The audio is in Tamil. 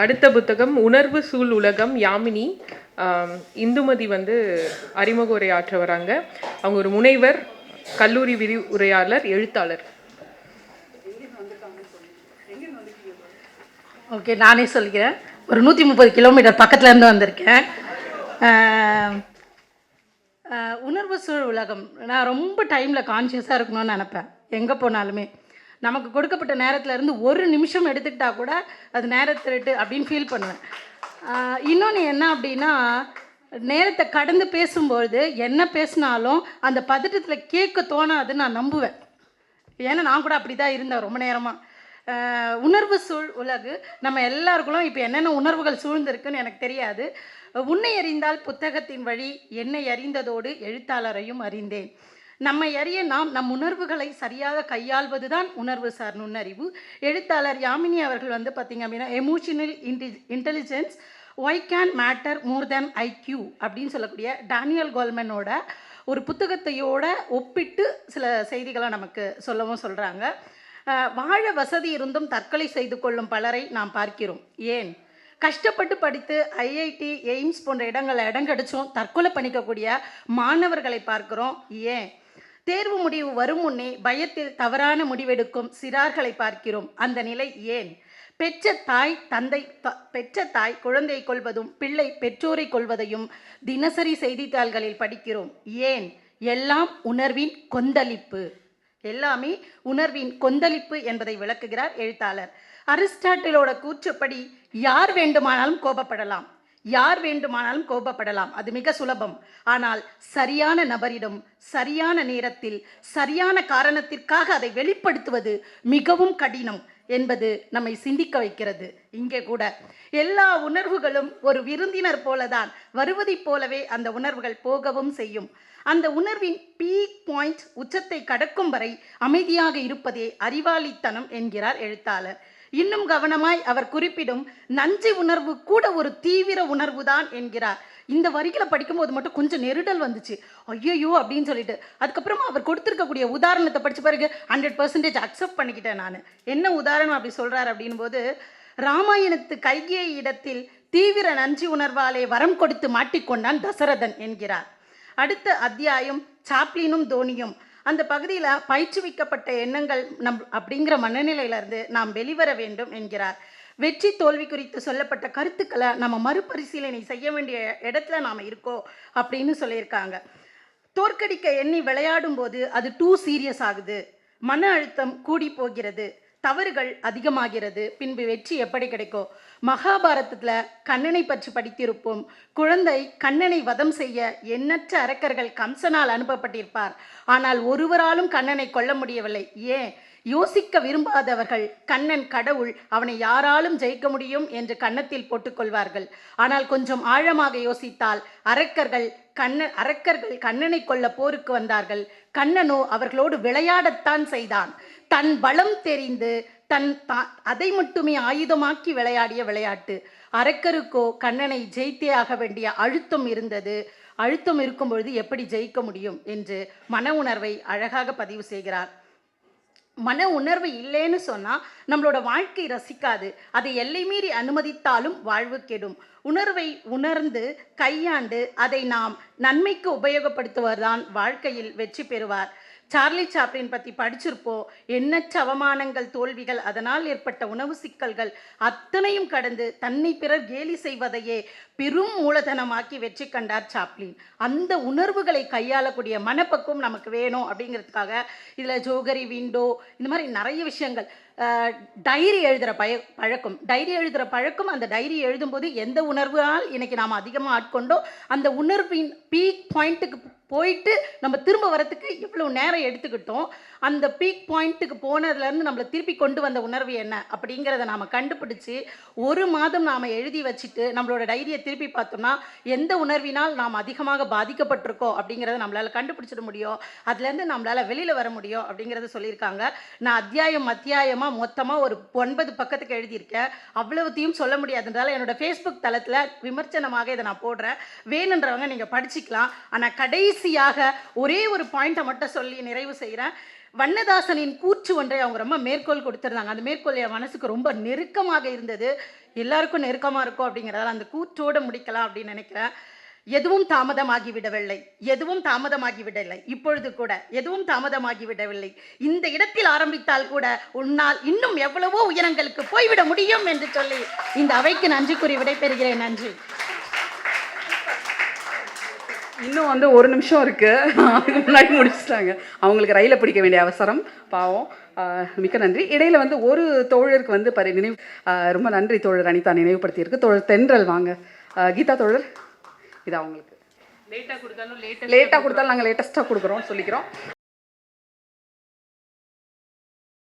அடுத்த புத்தகம் உணர்வு சூழ் உலகம் யாமினி. இந்துமதி வந்து அறிமுக உரையாற்ற வராங்க. அவங்க ஒரு முனைவர் கல்லூரி விரி உரையாளர் எழுத்தாளர். ஓகே நானே சொல்கிறேன். ஒரு நூற்றி முப்பது கிலோமீட்டர் பக்கத்துலேருந்து வந்திருக்கேன். உணர்வு சூழ் உலகம். நான் ரொம்ப டைமில் கான்ஷியஸாக இருக்கணும்னு நினப்பேன். எங்கே போனாலுமே. நமக்கு கொடுக்கப்பட்ட நேரத்தில் இருந்து ஒரு நிமிஷம் எடுத்துக்கிட்டா கூட அது நேரத்திருட்டு அப்படின்னு ஃபீல் பண்ணுவேன். இன்னொன்று என்ன அப்படின்னா நேரத்தை கடந்து பேசும்பொழுது என்ன பேசினாலும் அந்த பதட்டத்தில் கேட்க தோணாதுன்னு நான் நம்புவேன். ஏன்னா நான் கூட அப்படி தான் இருந்தேன் ரொம்ப நேரமாக உணர்வு சூழ் உலகு நம்ம எல்லாருக்குள்ளும் இப்போ என்னென்ன உணர்வுகள் சூழ்ந்திருக்குன்னு எனக்கு தெரியாது. உன்னை அறிந்தால் புத்தகத்தின் வழி என்னை அறிந்ததோடு எழுத்தாளரையும் அறிந்தேன். நம்மை அறிய நாம் நம் உணர்வுகளை சரியாக கையாள்வது தான் உணர்வு சார் நுண்ணறிவு. எழுத்தாளர் யாமினி அவர்கள் வந்து பார்த்திங்க அப்படின்னா emotional into intelligence why can matter more than IQ அப்படின்னு சொல்லக்கூடிய டேனியல் கோல்மனோட ஒரு புத்தகத்தையோட ஒப்பிட்டு சில செய்திகளை நமக்கு சொல்லவும் சொல்கிறாங்க வாழ வசதி இருந்தும் தற்கொலை செய்து கொள்ளும் பலரை நாம் பார்க்கிறோம். ஏன்? கஷ்டப்பட்டு படித்து ஐஐடி எய்ம்ஸ் போன்ற இடங்களில் இடம் கிடைச்சும் தற்கொலை பண்ணிக்கக்கூடிய மாணவர்களை பார்க்குறோம். ஏன்? தேர்வு முடிவு வரும் முன்னே பயத்தில் தவறான முடிவெடுக்கும் சிறார்களை பார்க்கிறோம். அந்த நிலை ஏன்? பெற்ற தாய் தந்தை பெற்ற தாய் குழந்தையை கொள்வதும் பிள்ளை பெற்றோரை கொள்வதையும் தினசரி செய்தித்தாள்களில் படிக்கிறோம். ஏன்? எல்லாம் உணர்வின் கொந்தளிப்பு. எல்லாமே உணர்வின் கொந்தளிப்பு என்பதை விளக்குகிறார் எழுத்தாளர். அரிஸ்டாட்டிலோட கூற்றுப்படி யார் வேண்டுமானாலும் கோபப்படலாம். யார் வேண்டுமானாலும் கோபப்படலாம். அது மிக சுலபம். ஆனால் சரியான நபரிடம் சரியான நேரத்தில் சரியான காரணத்திற்காக அதை வெளிப்படுத்துவது மிகவும் கடினம் என்பது நம்மை சிந்திக்க வைக்கிறது. இங்கே கூட எல்லா உணர்வுகளும் ஒரு விருந்தினர் போலதான் வருவதைப் போலவே அந்த உணர்வுகள் போகவும் செய்யும். அந்த உணர்வின் பீக் பாயிண்ட் உச்சத்தை கடக்கும் வரை அமைதியாக இருப்பதே அறிவாளித்தனம் என்கிறார் எழுத்தாளர். இன்னும் கவனமாய் அவர் குறிப்பிடும் நன்றி உணர்வு கூட ஒரு தீவிர உணர்வு தான் என்கிறார். இந்த வரிகளை படிக்கும்போது மட்டும் கொஞ்சம் நெருடல் வந்துச்சு. ஐயோ அப்படின்னு சொல்லிட்டு. அதுக்கப்புறமா அவர் கொடுத்துருக்கக்கூடிய உதாரணத்தை படித்த பிறகு ஹண்ட்ரட் பர்சன்டேஜ் அக்செப்ட் பண்ணிக்கிட்டேன் நான். என்ன உதாரணம் அப்படி சொல்கிறார் அப்படின் போது ராமாயணத்து கைகே இடத்தில் தீவிர நன்றி உணர்வாலே வரம் கொடுத்து மாட்டிக்கொண்டான் தசரதன் என்கிறார். அடுத்த அத்தியாயம் சாப்ளினும் தோனியும். அந்த பகுதியில் பயிற்றுவிக்கப்பட்ட எண்ணங்கள் நம் அப்படிங்கிற மனநிலையிலிருந்து நாம் வெளிவர வேண்டும் என்கிறார். வெற்றி தோல்வி குறித்து சொல்லப்பட்ட கருத்துக்களை நம்ம மறுபரிசீலனை செய்ய வேண்டிய இடத்துல நாம் இருக்கோம் அப்படின்னு சொல்லியிருக்காங்க. தோற்கடிக்க எண்ணி விளையாடும் போது அது டூ சீரியஸ் ஆகுது. மன அழுத்தம் கூடி போகிறது. தவறுகள் அதிகமாகிறது. பின்பு வெற்றி எப்படி கிடைக்கும்? மகாபாரதத்தில் கண்ணனை பற்றி படித்திருப்போம். குழந்தை கண்ணனை வதம் செய்ய எண்ணற்ற அரக்கர்கள் கம்சனால் அனுப்பப்பட்டிருப்பார். ஆனால் ஒருவராலும் கண்ணனை கொல்ல முடியவில்லை. ஏன்? யோசிக்க விரும்பாதவர்கள் கண்ணன் கடவுள் அவனை யாராலும் ஜெயிக்க முடியும் என்று கன்னத்தில் போட்டுக்கொள்வார்கள். ஆனால் கொஞ்சம் ஆழமாக யோசித்தால் அரக்கர்கள் கண்ணன் அரக்கர்கள் கண்ணனை கொல்ல போருக்கு வந்தார்கள். கண்ணனோ அவர்களோடு விளையாடத்தான் செய்தான். தன் பலம் தெரிந்து தன் தா- அதை மட்டுமே ஆயுதமாக்கி விளையாடிய விளையாட்டு. அரக்கருக்கோ கண்ணனை ஜெயித்தே ஆக வேண்டிய அழுத்தம் இருந்தது. அழுத்தம் இருக்கும் பொழுது எப்படி ஜெயிக்க முடியும் என்று மன உணர்வை அழகாக பதிவு செய்கிறார். மன உணர்வு இல்லைன்னு சொன்னால் நம்மளோட வாழ்க்கை ரசிக்காது. அதை எல்லை மீறி அனுமதித்தாலும் வாழ்வு கெடும். உணர்வை உணர்ந்து கையாண்டு அதை நாம் நன்மைக்கு உபயோகப்படுத்துவர்தான் வாழ்க்கையில் வெற்றி பெறுவார். சார்லி சாப்ளின் பற்றி படிச்சிருப்போம். எண்ணற்ற அவமானங்கள் தோல்விகள் அதனால் ஏற்பட்ட உணவு சிக்கல்கள் அத்தனையும் கடந்து தன்னை பிறர் கேலி செய்வதையே பெரும் மூலதனமாக்கி வெற்றி கண்டார் சாப்ளின். அந்த உணர்வுகளை கையாளக்கூடிய மனப்பக்குவம் நமக்கு வேணும் அப்படிங்கிறதுக்காக இதில் ஜோகரி விண்டோ இந்த மாதிரி நிறைய விஷயங்கள். டைரி எழுதுகிற பய பழக்கம். டைரி எழுதுகிற பழக்கம் அந்த டைரி எழுதும்போது எந்த உணர்வால் இன்னைக்கு நாம் அதிகமாக ஆட்கொண்டோ அந்த உணர்வின் பீக் பாயிண்ட்டுக்கு போயிட்டு நம்ம திரும்ப வரத்துக்கு இவ்வளோ நேரம் எடுத்துக்கிட்டோம். அந்த பீக் பாயிண்ட்டுக்கு போனதுலேருந்து நம்மளை திருப்பி கொண்டு வந்த உணர்வு என்ன? அப்படிங்கிறத நாம் கண்டுபிடிச்சி ஒரு மாதம் நாம் எழுதி வச்சுட்டு நம்மளோட டைரியை திருப்பி பார்த்தோம்னா எந்த உணர்வினால் நாம் அதிகமாக பாதிக்கப்பட்டிருக்கோம் அப்படிங்கிறத நம்மளால் கண்டுபிடிச்சிட முடியும். அதுலேருந்து நம்மளால் வெளியில் வர முடியும் அப்படிங்கிறத சொல்லியிருக்காங்க. நான் அத்தியாயம் அத்தியாயமாக மொத்தமாக ஒரு ஒன்பது பக்கத்துக்கு எழுதியிருக்கேன். அவ்வளவுத்தையும் சொல்ல முடியாதுன்றதால என்னோட ஃபேஸ்புக் தளத்தில் விமர்சனமாக இதை நான் போடுறேன். வேணுன்றவங்க நீங்கள் படிச்சுக்கலாம். ஆனால் கடைசி கடைசியாக ஒரே ஒரு பாயிண்ட்டை மட்டும் சொல்லி நிறைவு செய்கிறேன் வண்ணதாசனின் கூற்று ஒன்றை அவங்க ரொம்ப மேற்கோள் கொடுத்துருந்தாங்க. அந்த மேற்கோள் என் மனசுக்கு ரொம்ப நெருக்கமாக இருந்தது. எல்லாருக்கும் நெருக்கமாக இருக்கும் அப்படிங்கிறதால அந்த கூற்றோடு முடிக்கலாம் அப்படின்னு நினைக்கிறேன். எதுவும் தாமதமாகிவிடவில்லை எதுவும் தாமதமாகிவிடவில்லை இப்பொழுது கூட எதுவும் தாமதமாகிவிடவில்லை இந்த இடத்தில் ஆரம்பித்தால் கூட உன்னால் இன்னும் எவ்வளவோ உயரங்களுக்கு போய்விட முடியும் என்று சொல்லி இந்த அவைக்கு நன்றி கூறி விடைபெறுகிறேன். நன்றி. இன்னும் வந்து ஒரு நிமிஷம் இருக்கு. அதுக்கு முன்னாடி முடிச்சிட்டாங்க. அவங்களுக்கு ரயிலை பிடிக்க வேண்டிய அவசரம். பாவம். மிக்க நன்றி. இடையில வந்து ஒரு தோழருக்கு வந்து பரி நினைவு ரொம்ப நன்றி தோழர் அனிதா நினைவுபடுத்தியிருக்கு தோழர் தென்றல் வாங்க. கீதா தோழர் இது அவங்களுக்கு லேட்டாக கொடுத்தாலும் லேட்டாக கொடுத்தாலும் நாங்கள் லேட்டஸ்ட்டாக கொடுக்குறோம் சொல்லிக்கிறோம்.